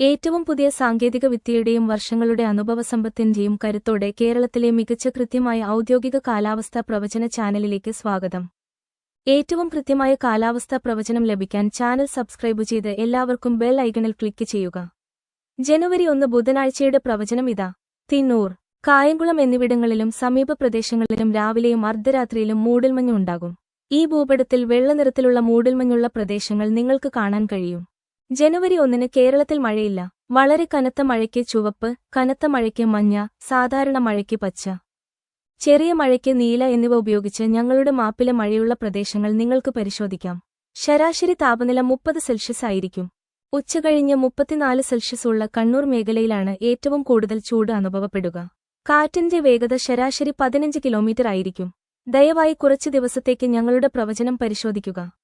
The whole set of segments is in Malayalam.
ഏറ്റവും പുതിയ സാങ്കേതിക വിദ്യയുടെയും വർഷങ്ങളുടെ അനുഭവസമ്പത്തിന്റെയും കരുത്തോടെ കേരളത്തിലെ മികച്ച കൃത്യമായ ഔദ്യോഗിക കാലാവസ്ഥാ പ്രവചന ചാനലിലേക്ക് സ്വാഗതം. ഏറ്റവും കൃത്യമായ കാലാവസ്ഥാ പ്രവചനം ലഭിക്കാൻ ചാനൽ സബ്സ്ക്രൈബ് ചെയ്ത് എല്ലാവർക്കും ബെൽ ഐക്കണിൽ ക്ലിക്ക് ചെയ്യുക. ജനുവരി ഒന്ന് ബുധനാഴ്ചയുടെ പ്രവചനം ഇതാ. തിന്നൂർ കായംകുളം എന്നിവിടങ്ങളിലും സമീപ പ്രദേശങ്ങളിലും രാവിലെയും അർദ്ധരാത്രിയിലും മൂടൽമഞ്ഞുണ്ടാകും ഈ ഭൂപടത്തിൽ വെള്ളനിറത്തിലുള്ള മൂടൽമഞ്ഞുള്ള പ്രദേശങ്ങൾ നിങ്ങൾക്ക് കാണാൻ കഴിയും. ജനുവരി ഒന്നിന് കേരളത്തിൽ മഴയില്ല. വളരെ കനത്ത മഴയ്ക്ക് ചുവപ്പ് കനത്ത മഴയ്ക്ക് മഞ്ഞ സാധാരണ മഴയ്ക്ക് പച്ച. ചെറിയ മഴയ്ക്ക് നീല എന്നിവ ഉപയോഗിച്ച് ഞങ്ങളുടെ മാപ്പിലെ മഴയുള്ള പ്രദേശങ്ങൾ നിങ്ങൾക്ക് പരിശോധിക്കാം. ശരാശരി താപനില മുപ്പത് സെൽഷ്യസ് ആയിരിക്കും. ഉച്ചകഴിഞ്ഞ് മുപ്പത്തിനാല് സെൽഷ്യസ് ഉള്ള കണ്ണൂർ മേഖലയിലാണ് ഏറ്റവും കൂടുതൽ ചൂട് അനുഭവപ്പെടുക. കാറ്റിന്റെ വേഗത ശരാശരി പതിനഞ്ച് കിലോമീറ്റർ ആയിരിക്കും. ദയവായി കുറച്ചു ദിവസത്തേക്ക് ഞങ്ങളുടെ പ്രവചനം പരിശോധിക്കുക.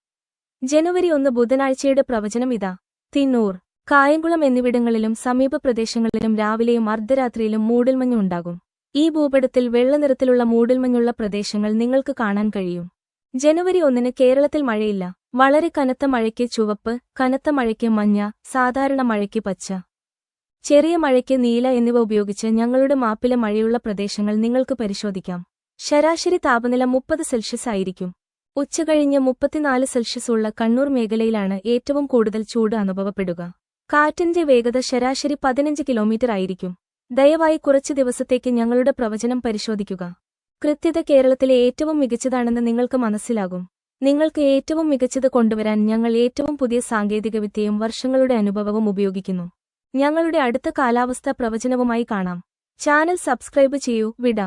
ജനുവരി ഒന്ന് ബുധനാഴ്ചയുടെ പ്രവചനം ഇതാ. തിന്നൂർ കായംകുളം എന്നിവിടങ്ങളിലും സമീപ പ്രദേശങ്ങളിലും രാവിലെയും അർദ്ധരാത്രിയിലും മൂടൽമഞ്ഞ് ഉണ്ടാകും. ഈ ഭൂപടത്തിൽ വെള്ളനിറത്തിലുള്ള മൂടൽമഞ്ഞുള്ള പ്രദേശങ്ങൾ നിങ്ങൾക്ക് കാണാൻ കഴിയും. ജനുവരി ഒന്നിന് കേരളത്തിൽ മഴയില്ല. വളരെ കനത്ത മഴയ്ക്ക് ചുവപ്പ് കനത്ത മഴയ്ക്ക് മഞ്ഞ സാധാരണ മഴയ്ക്ക് പച്ച. ചെറിയ മഴയ്ക്ക് നീല എന്നിവ ഉപയോഗിച്ച് ഞങ്ങളുടെ മാപ്പിലെ മഴയുള്ള പ്രദേശങ്ങൾ നിങ്ങൾക്ക് പരിശോധിക്കാം. ശരാശരി താപനില മുപ്പത് സെൽഷ്യസ് ആയിരിക്കും. ഉച്ചകഴിഞ്ഞ് മുപ്പത്തിനാല് സെൽഷ്യസ് ഉള്ള കണ്ണൂർ മേഖലയിലാണ് ഏറ്റവും കൂടുതൽ ചൂട് അനുഭവപ്പെടുക. കാറ്റിന്റെ വേഗത ശരാശരി പതിനഞ്ച് കിലോമീറ്റർ ആയിരിക്കും. ദയവായി കുറച്ച് ദിവസത്തേക്ക് ഞങ്ങളുടെ പ്രവചനം പരിശോധിക്കുക. കൃത്യത കേരളത്തിലെ ഏറ്റവും മികച്ചതാണെന്ന് നിങ്ങൾക്ക് മനസ്സിലാകും. നിങ്ങൾക്ക് ഏറ്റവും മികച്ചത് കൊണ്ടുവരാൻ ഞങ്ങൾ ഏറ്റവും പുതിയ സാങ്കേതികവിദ്യയും വർഷങ്ങളുടെ അനുഭവവും ഉപയോഗിക്കുന്നു. ഞങ്ങളുടെ അടുത്ത കാലാവസ്ഥാ പ്രവചനവുമായി കാണാം. ചാനൽ സബ്സ്ക്രൈബ് ചെയ്യൂ. വിട.